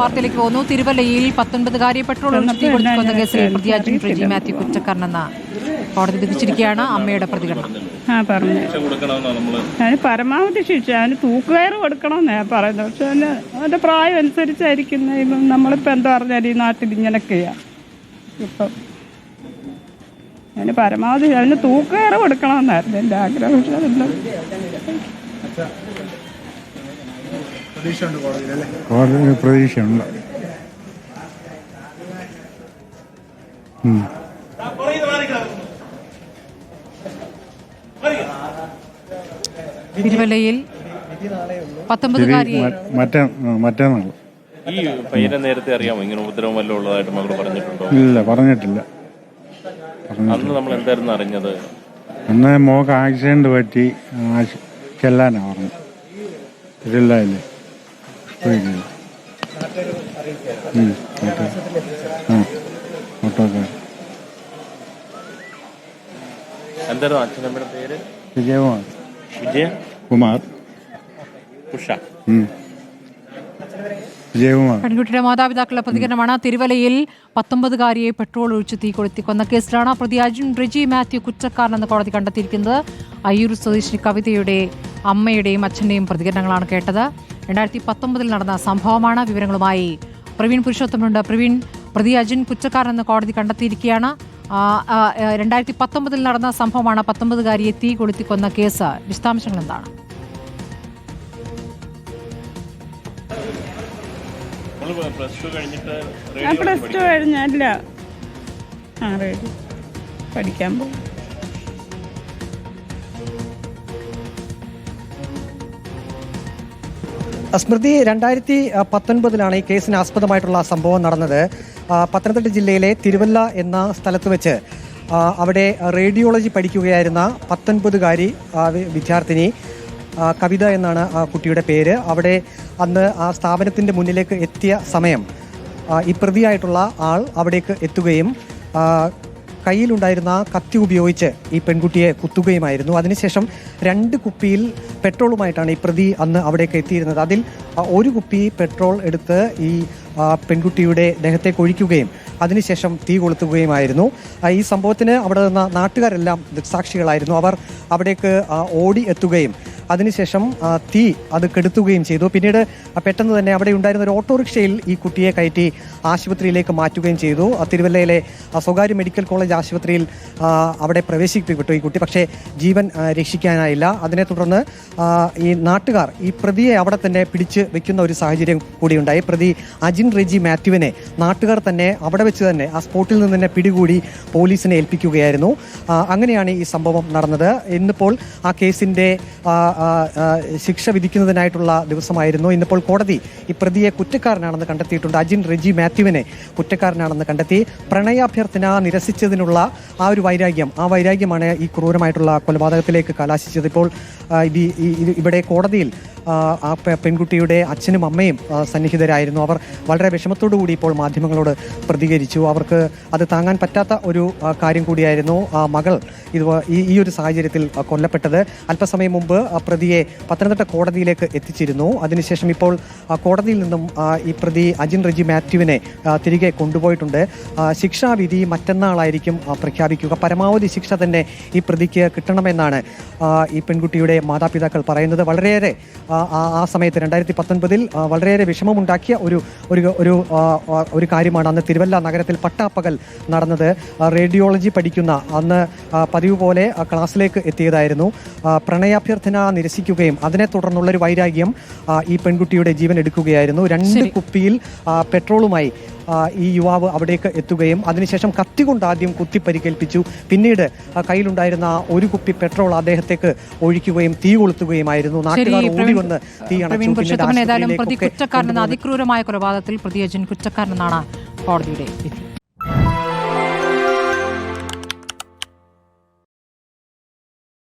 വാർത്തയിലേക്ക് പോകുന്നു. തിരുവല്ലയിൽ പത്തൊൻപതുകാരിയെ പെട്രോൾ ഉണർത്തി കൊടുക്കുന്ന കൊടുത്തു കേസിൽ പ്രതി അജിൻ റെജി മാത്യു കുറ്റക്കാരനെന്ന കോടതി വിധിച്ചിരിക്കുകയാണ് അമ്മയുടെ പ്രതികരണം. ആ പറഞ്ഞു. അതിന് പരമാവധി ശിക്ഷ അതിന് തൂക്കുകയറ് കൊടുക്കണമെന്നാ പറയുന്നത്. പക്ഷെ അതിന് അതിന്റെ പ്രായം അനുസരിച്ചായിരിക്കുന്ന ഇപ്പം നമ്മളിപ്പോൾ എന്താ പറഞ്ഞാൽ ഈ നാട്ടിൽ ഇങ്ങനെയൊക്കെയാ ഇപ്പം അതിന് പരമാവധി അതിന് തൂക്കുകയറ് കൊടുക്കണമെന്നായിരുന്നു എന്റെ ആഗ്രഹം. പക്ഷെ അതെല്ലാം കോടതി പ്രതീക്ഷയുണ്ട്. തിരുവല്ലയിൽ മറ്റേന്നാൾ ഈ പയ്യനെ നേരത്തെ അറിയാമോ? ഇങ്ങനെ ഉപദ്രവം വല്ലതും ഉള്ളതായിട്ട് മകൾ പറഞ്ഞിട്ടുണ്ടോ? ഇല്ല പറഞ്ഞിട്ടില്ല. അന്ന് നമ്മൾ എന്തായിരുന്നു അറിഞ്ഞത്? അന്ന് മോക്ക് ആക്സിഡന്റ് പറ്റി ചെല്ലാനാ പറഞ്ഞു തിരുവല്ലയില്ലേ ഓട്ടോക്കാർ എന്തായിരുന്നു അച്ഛനമ്മയുടെ പേര്? വിജയകുമാർ. വിജയ കുമാർ. ഉഷ. ഉം. വിജയകുമാർ. പെൺകുട്ടിയുടെ മാതാപിതാക്കളുടെ പ്രതികരണമാണ് തിരുവല്ലയിൽ പത്തൊമ്പതുകാരിയെ പെട്രോൾ ഒഴിച്ച് തീ കൊളുത്തി കൊന്ന കേസിലാണ് പ്രതി അജിൻ റിജി മാത്യു കുറ്റക്കാരനെന്ന് കോടതി കണ്ടെത്തിയിരിക്കുന്നത്. അയ്യൂർ സ്വദേശിനി കവിതയുടെ അമ്മയുടെയും അച്ഛന്റെയും പ്രതികരണങ്ങളാണ് കേട്ടത്. രണ്ടായിരത്തി പത്തൊമ്പതിൽ നടന്ന സംഭവമാണ് വിവരങ്ങളുമായി പ്രവീൺ പുരുഷോത്തമുണ്ട് പ്രവീൺ പ്രതി അജിൻ കുറ്റക്കാരനെന്ന് കോടതി കണ്ടെത്തിയിരിക്കുകയാണ്. രണ്ടായിരത്തി പത്തൊമ്പതിൽ നടന്ന സംഭവമാണ് പത്തൊമ്പതുകാരിയെ തീ കൊളുത്തി കൊന്ന കേസ്. വിശദാംശങ്ങൾ എന്താണ്? പ്ലസ് ടു കഴിഞ്ഞിട്ട് ഞാൻ പ്ലസ് ടു കഴിഞ്ഞല്ല. ആ റേഡിയോ പഠിക്കാൻ പോകും സ്മൃതി രണ്ടായിരത്തി പത്തൊൻപതിലാണ് ഈ കേസിന് ആസ്പദമായിട്ടുള്ള സംഭവം നടന്നത്. പത്തനംതിട്ട ജില്ലയിലെ തിരുവല്ല എന്ന സ്ഥലത്ത് വെച്ച് അവിടെ റേഡിയോളജി പഠിക്കുകയായിരുന്ന പത്തൊൻപതുകാരി വിദ്യാർത്ഥിനി കവിത എന്നാണ് ആ കുട്ടിയുടെ പേര്. അവിടെ അന്ന് ആ സ്ഥാപനത്തിന്റെ മുന്നിലേക്ക് എത്തിയ സമയം ഈ പ്രതിയായിട്ടുള്ള ആൾ അവിടേക്ക് എത്തുകയും കയ്യിലുണ്ടായിരുന്ന കത്തി ഉപയോഗിച്ച് ഈ പെൺകുട്ടിയെ കുത്തുകയുമായിരുന്നു. അതിനുശേഷം രണ്ട് കുപ്പിയിൽ പെട്രോളുമായിട്ടാണ് ഈ പ്രതി അന്ന് അവിടേക്ക് എത്തിയിരുന്നത്. അതിൽ ഒരു കുപ്പി പെട്രോൾ എടുത്ത് ഈ പെൺകുട്ടിയുടെ ദേഹത്തെ കൊഴിക്കുകയും അതിനുശേഷം തീ കൊളുത്തുകയുമായിരുന്നു. ഈ സംഭവത്തിന് അവിടെ നിന്ന നാട്ടുകാരെല്ലാം ദൃക്സാക്ഷികളായിരുന്നു. അവർ അവിടേക്ക് ഓടി എത്തുകയും അതിനുശേഷം തീ അത് കെടുത്തുകയും ചെയ്തു. പിന്നീട് പെട്ടെന്ന് തന്നെ അവിടെ ഉണ്ടായിരുന്ന ഒരു ഓട്ടോറിക്ഷയിൽ ഈ കുട്ടിയെ കയറ്റി ആശുപത്രിയിലേക്ക് മാറ്റുകയും ചെയ്തു. തിരുവല്ലയിലെ സ്വകാര്യ മെഡിക്കൽ കോളേജ് ആശുപത്രിയിൽ അവിടെ പ്രവേശിപ്പിക്കപ്പെട്ടു ഈ കുട്ടി. പക്ഷേ ജീവൻ രക്ഷിക്കാനായില്ല. അതിനെ തുടർന്ന് ഈ നാട്ടുകാർ ഈ പ്രതിയെ അവിടെ തന്നെ പിടിച്ച് വെക്കുന്ന ഒരു സാഹചര്യം കൂടിയുണ്ടായി. പ്രതി അജിൻ റെജി മാത്യുവിനെ നാട്ടുകാർ തന്നെ അവിടെ വെച്ച് തന്നെ ആ സ്പോട്ടിൽ നിന്ന് തന്നെ പിടികൂടി പോലീസിനെ ഏൽപ്പിക്കുകയായിരുന്നു. അങ്ങനെയാണ് ഈ സംഭവം നടന്നത്. ഇന്നിപ്പോൾ ആ ആ, ശിക്ഷ വിധിക്കുന്നതിനായിട്ടുള്ള ദിവസമായിരുന്നു. ഇന്നിപ്പോൾ കോടതി ഈ പ്രതിയെ കുറ്റക്കാരനാണെന്ന് കണ്ടെത്തിയിട്ടുണ്ട്. അജിൻ റെജി മാത്യുവിനെ കുറ്റക്കാരനാണെന്ന് കണ്ടെത്തി. പ്രണയാഭ്യർത്ഥന നിരസിച്ചതിനുള്ള ആ ഒരു വൈരാഗ്യം ആ വൈരാഗ്യമാണ് ഈ ക്രൂരമായിട്ടുള്ള കൊലപാതകത്തിലേക്ക് കലാശിച്ചത്. ഇപ്പോൾ ഇവിടെ കോടതിയിൽ ആ, പെൺകുട്ടിയുടെ അച്ഛനും അമ്മയും സന്നിഹിതരായിരുന്നു. അവർ വളരെ വിഷമത്തോടു കൂടി ഇപ്പോൾ മാധ്യമങ്ങളോട് പ്രതികരിച്ചു. അവർക്ക് അത് താങ്ങാൻ പറ്റാത്ത ഒരു കാര്യം കൂടിയായിരുന്നു മകൾ ഇത് ഈ ഒരു സാഹചര്യത്തിൽ കൊല്ലപ്പെട്ടത്. അല്പസമയം മുമ്പ് പ്രതിയെ പത്തനംതിട്ട കോടതിയിലേക്ക് എത്തിച്ചിരുന്നു. അതിനുശേഷം ഇപ്പോൾ കോടതിയിൽ നിന്നും ഈ പ്രതി അജിൻ റെജി മാത്യുവിനെ തിരികെ കൊണ്ടുപോയിട്ടുണ്ട്. ശിക്ഷാവിധി മറ്റന്നാളായിരിക്കും പ്രഖ്യാപിക്കുക. പരമാവധി ശിക്ഷ തന്നെ ഈ പ്രതിക്ക് കിട്ടണമെന്നാണ് ഈ പെൺകുട്ടിയുടെ മാതാപിതാക്കൾ പറയുന്നത്. വളരെയേറെ ആ, സമയത്ത് രണ്ടായിരത്തി പത്തൊൻപതിൽ വളരെയേറെ വിഷമമുണ്ടാക്കിയ ഒരു ഒരു ഒരു ഒരു കാര്യമാണ് അന്ന് തിരുവല്ല നഗരത്തിൽ പട്ടാപ്പകൽ നടന്നത്. റേഡിയോളജി പഠിക്കുന്ന അന്ന് പതിവ് പോലെ ക്ലാസ്സിലേക്ക് എത്തിയതായിരുന്നു. പ്രണയാഭ്യർത്ഥന നിരസിക്കുകയും അതിനെ തുടർന്നുള്ളൊരു വൈരാഗ്യം ഈ പെൺകുട്ടിയുടെ ജീവൻ എടുക്കുകയായിരുന്നു. രണ്ട് കുപ്പിയിൽ പെട്രോളുമായി ഈ യുവാവ് അവിടേക്ക് എത്തുകയും അതിനുശേഷം കത്തി കൊണ്ട് ആദ്യം കുത്തി പരിക്കേൽപ്പിച്ചു പിന്നീട് കയ്യിലുണ്ടായിരുന്ന ഒരു കുപ്പി പെട്രോൾ അദ്ദേഹത്തേക്ക് ഒഴിക്കുകയും തീ കൊളുത്തുകയുമായിരുന്നു. നാട്ടുകാർ ഓടി വന്ന് തീ അണച്ചു. അതിക്രൂരമായ കൊലപാതകത്തിൽ പ്രതിയജൻ കുറ്റക്കാരനെന്നാണ് കോടതിയുടെ വിധി.